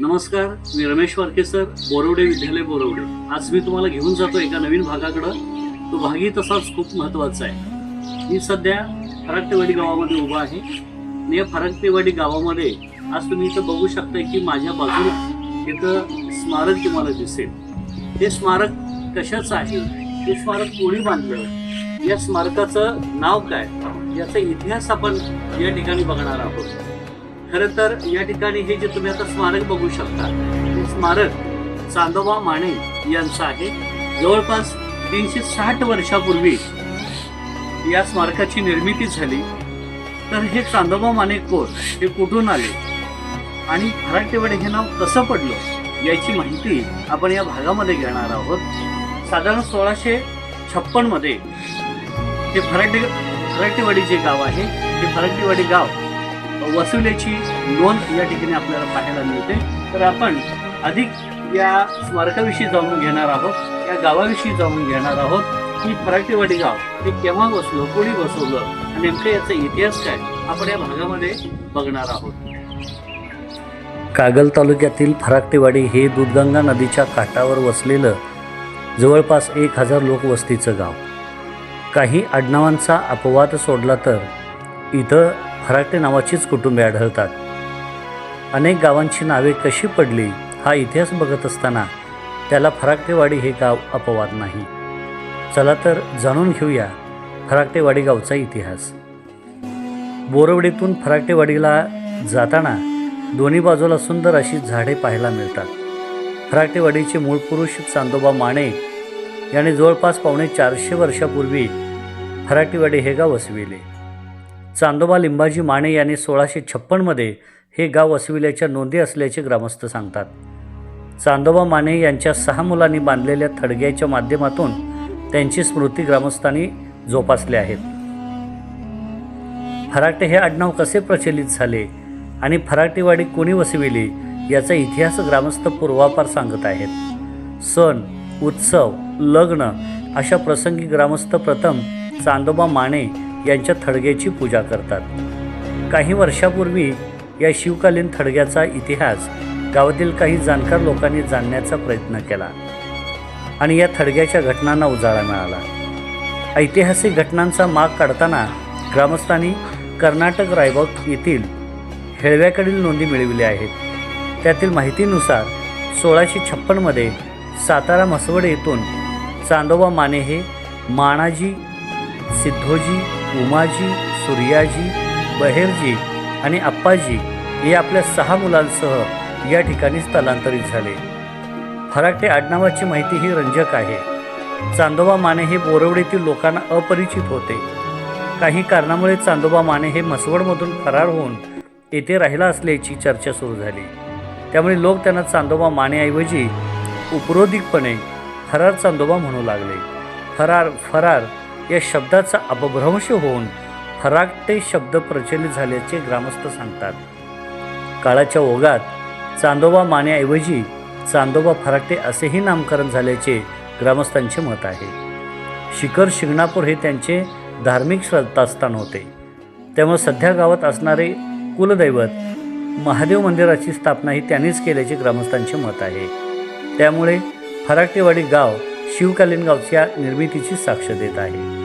नमस्कार मी रमेश वारकेसर बोरवडे विद्यालय बोरवडे. आज मी तुम्हाला घेऊन जातो एका नवीन भागाकडं. तो भागही तसाच खूप महत्त्वाचा आहे. मी सध्या फरकतेवाडी गावामध्ये उभा आहे. आणि या फरकतेवाडी गावामध्ये आज तुम्ही इथं बघू शकता की माझ्या बाजूला इथं स्मारक तुम्हाला दिसेल. हे स्मारक कशाचं आहे? हे स्मारक कोणी बांधलं? या स्मारकाचं नाव काय? याचा इतिहास आपण या ठिकाणी बघणार आहोत. खरं तर या ठिकाणी हे जे तुम्ही आता स्मारक बघू शकता हे स्मारक चांदोबा माने यांचं आहे. जवळपास तीनशे साठ वर्षापूर्वी या स्मारकाची निर्मिती झाली. तर हे चांदोबा माने कोर हे कुठून आले? आणि फराटेवाडी हे नाव कसं पडलं? याची माहिती आपण या भागामध्ये घेणार आहोत. साधारण सोळाशे छप्पनमध्ये हे फराटे फराटेवाडी जे गाव आहे हे फराटेवाडी गाव वसुलेची नोंद या ठिकाणी आपल्याला पाहायला मिळते. तर आपण अधिक या स्मारकाविषयी जाणून घेणार आहोत या गावाविषयी जाणून घेणार आहोत की फराटेवाडी गाव हे केव्हा बसलो कोणी बसवलं आणि नेमकं याचा इतिहास काय आपण या भागामध्ये बघणार आहोत. कागल तालुक्यातील फराकटेवाडी हे दूधगंगा नदीच्या काठावर वसलेलं जवळपास एक हजार लोकवस्तीचं गाव. काही आडनावांचा अपवाद सोडला तर इथं फराटे नावाचीच कुटुंबे आढळतात. अनेक गावांची नावे कशी पडली हा इतिहास बघत असताना त्याला फराकटेवाडी हे गाव अपवाद नाही. चला तर जाणून घेऊया फराकटेवाडी गावचा इतिहास. बोरवडीतून फराकटेवाडीला जाताना दोन्ही बाजूला सुंदर अशी झाडे पाहायला मिळतात. फराकटेवाडीचे मूळ पुरुष चांदोबा माने याने जवळपास पावणे चारशे वर्षापूर्वी फराकटेवाडी हे गाव वसविले. चांदोबा लिंबाजी माने यांनी सोळाशे छप्पनमध्ये हे गाव वसविल्याच्या नोंदी असल्याचे ग्रामस्थ सांगतात. चांदोबा माने यांच्या सहा मुलांनी बांधलेल्या थडग्याच्या माध्यमातून त्यांची स्मृती ग्रामस्थांनी जोपासल्या आहेत. फराटे हे आडनाव कसे प्रचलित झाले आणि फराटेवाडी कोणी वसविली याचा इतिहास ग्रामस्थ पूर्वापार सांगत आहेत. सण उत्सव लग्न अशा प्रसंगी ग्रामस्थ प्रथम चांदोबा माने यांच्या थडग्याची पूजा करतात. काही वर्षापूर्वी या शिवकालीन थडग्याचा इतिहास गावातील काही जाणकार लोकांनी जाणण्याचा प्रयत्न केला आणि या थडग्याच्या घटनांना उजाळा मिळाला. ऐतिहासिक घटनांचा माग काढताना ग्रामस्थांनी कर्नाटक रायबाग येथील हेळव्याकडील नोंदी मिळविल्या आहेत. त्यातील माहितीनुसार सोळाशे छप्पनमध्ये सातारा म्हसवड येथून चांदोबा माने हे माणाजी सिद्धोजी उमाजी सूर्याजी बहेरजी आणि आप्पाजी हे आपल्या सहा मुलांसह या ठिकाणी स्थलांतरित झाले. फराटे आडनावाची माहिती ही रंजक आहे. चांदोबा माने हे बोरवडीतील लोकांना अपरिचित होते. काही कारणामुळे चांदोबा माने हे म्हसवडमधून फरार होऊन येथे राहिला असल्याची चर्चा सुरू झाली. त्यामुळे लोक त्यांना चांदोबा मानेऐवजी उपरोधिकपणे फरार चांदोबा म्हणू लागले. फरार फरार या शब्दाचा अपभ्रंश होऊन फराटे शब्द प्रचलित झाल्याचे ग्रामस्थ सांगतात. काळाच्या ओघात चांदोबा मानेऐवजी चांदोबा फराटे असेही नामकरण झाल्याचे ग्रामस्थांचे मत आहे. शिखर शिंगणापूर हे त्यांचे धार्मिक श्रद्धास्थान होते. त्यामुळे सध्या गावात असणारे कुलदैवत महादेव मंदिराची स्थापनाही त्यांनीच केल्याचे ग्रामस्थांचे मत आहे. त्यामुळे फराटेवाडी गाव शिवकालीन गावच्या निर्मितीची साक्ष देत आहे.